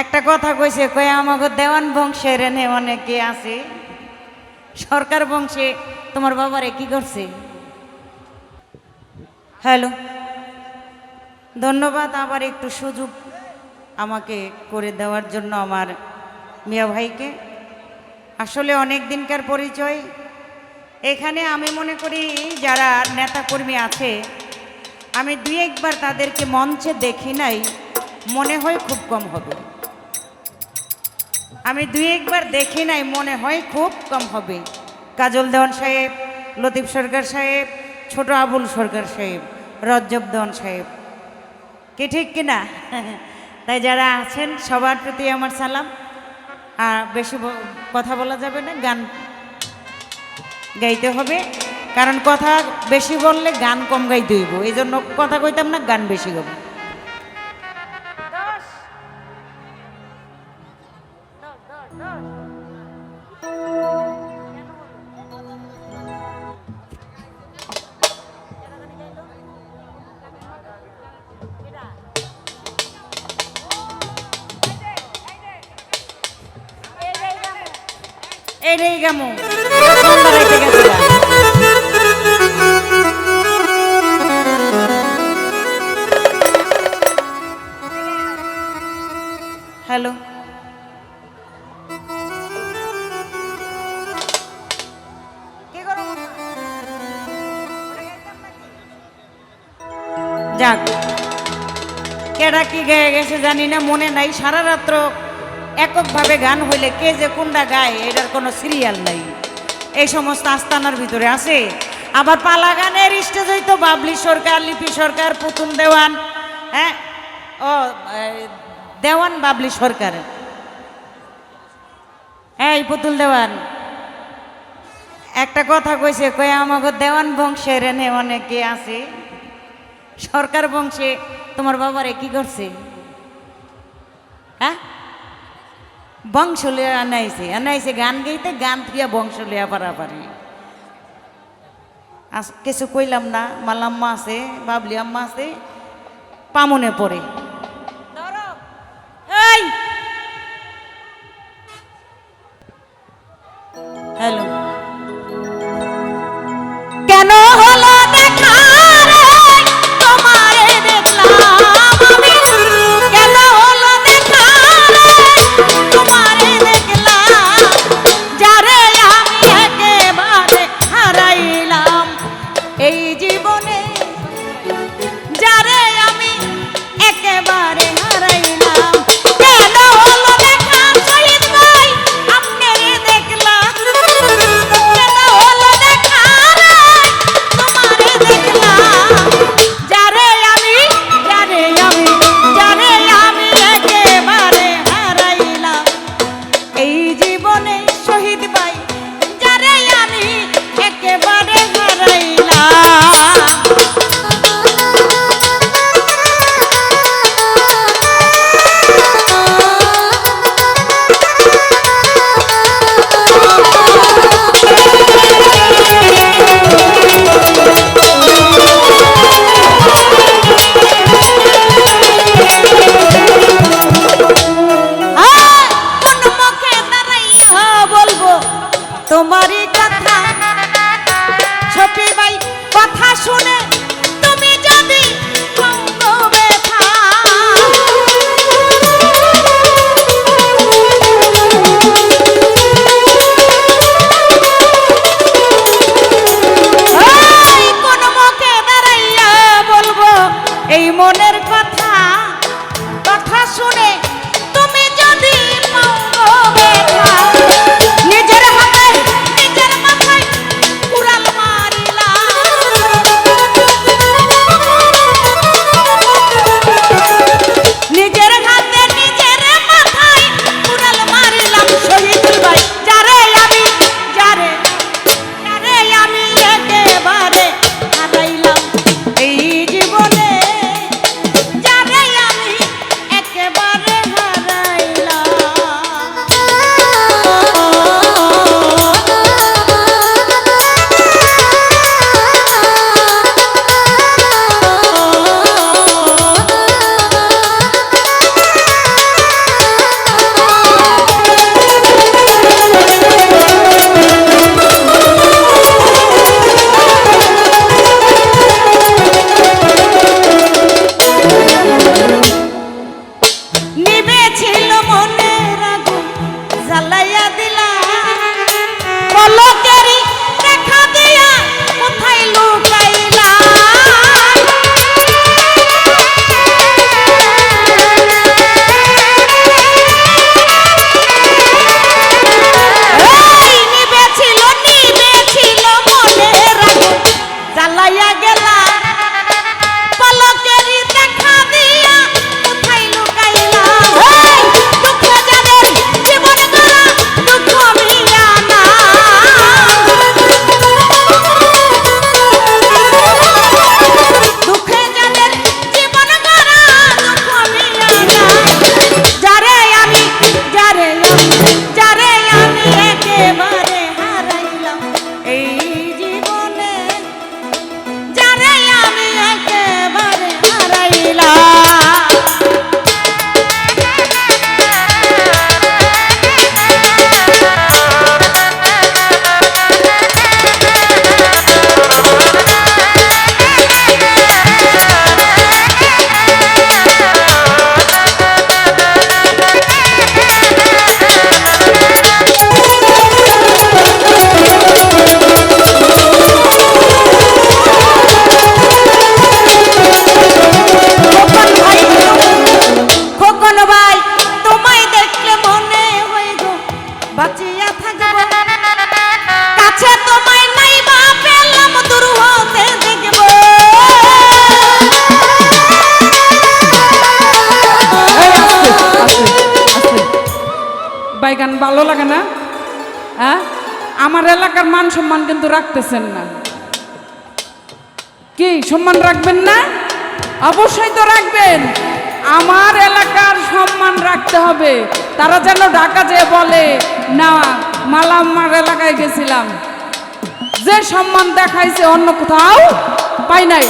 একটা কথা কইছে, কয়ে আমাকে দেওয়ান বংশের এনে অনেকে আছে। সরকার বংশে তোমার বাবারে কি করছে? হ্যালো, ধন্যবাদ আবার একটু সুযোগ আমাকে করে দেওয়ার জন্য আমার মিয়া ভাইকে। আসলে অনেক দিনকার পরিচয়। এখানে আমি মনে করি যারা নেতাকর্মী আছে, আমি দুই একবার তাদেরকে মঞ্চে দেখি নাই, মনে হয় খুব কম হবে। আমি দুই একবার দেখি নাই, মনে হয় খুব কম হবে। কাজল দেওয়ান সাহেব, লতিফ সরকার সাহেব, ছোট আবুল সরকার সাহেব, রজ্জব দেওয়ান সাহেব। কি ঠিক কিনা তাই যারা আছেন, সবার প্রতি আমার সালাম। আর বেশি কথা বলা যাবে না, গান গাইতে হবে। কারণ কথা বেশি বললে গান কম গাইতে হইব। এই জন্য কথা কইতাম না, গান বেশি গাবো গামু। সন্ধ্যা হ্যালো। যাক। কেডা কি গেছে জানি না মনে নাই সারা রাত্র এককভাবে গান হইলে কে যে কোনটা গায়, এটার কোনো সিরিয়াল নাই। এই সমস্ত আস্তানার ভিতরে আছে। আবার পালা গানের স্টেজ হইতো বাবলি সরকার, লিপি সরকার, পুতুল দেওয়ান হ্যাঁ? ও দেওয়ান বাবলি সরকার। হ্যাঁ এই পুতুল দেওয়ান, একটা কথা কইছে, কয়ে আমাকে দেওয়ান বংশের এনে অনেকে আছে। সরকার বংশে তোমার বাবারে কি করছে? হ্যাঁ? বংশ লিয়া আনাইছে। আনাইছে গান গাইতে গান থিয়া বংশ লিয়া পারাপারি। আস কিছু কইলাম না মালাম্মা আছে বাবলি আম্মা আছে পামনে পড়ে। হ্যালো। তোমারই ভালো লাগে না? হ্যাঁ? আমার এলাকার মান সম্মান কিন্তু রাখতেছেন না। কি, সম্মান রাখবেন না? অবশ্যই তো রাখবেন। আমার এলাকার সম্মান রাখতে হবে। তারা যেন ঢাকা যেয়ে বলে, না মালা আমার এলাকায় গেছিলাম। যে সম্মান দেখাইছে অন্য কোথাও পাই নাই।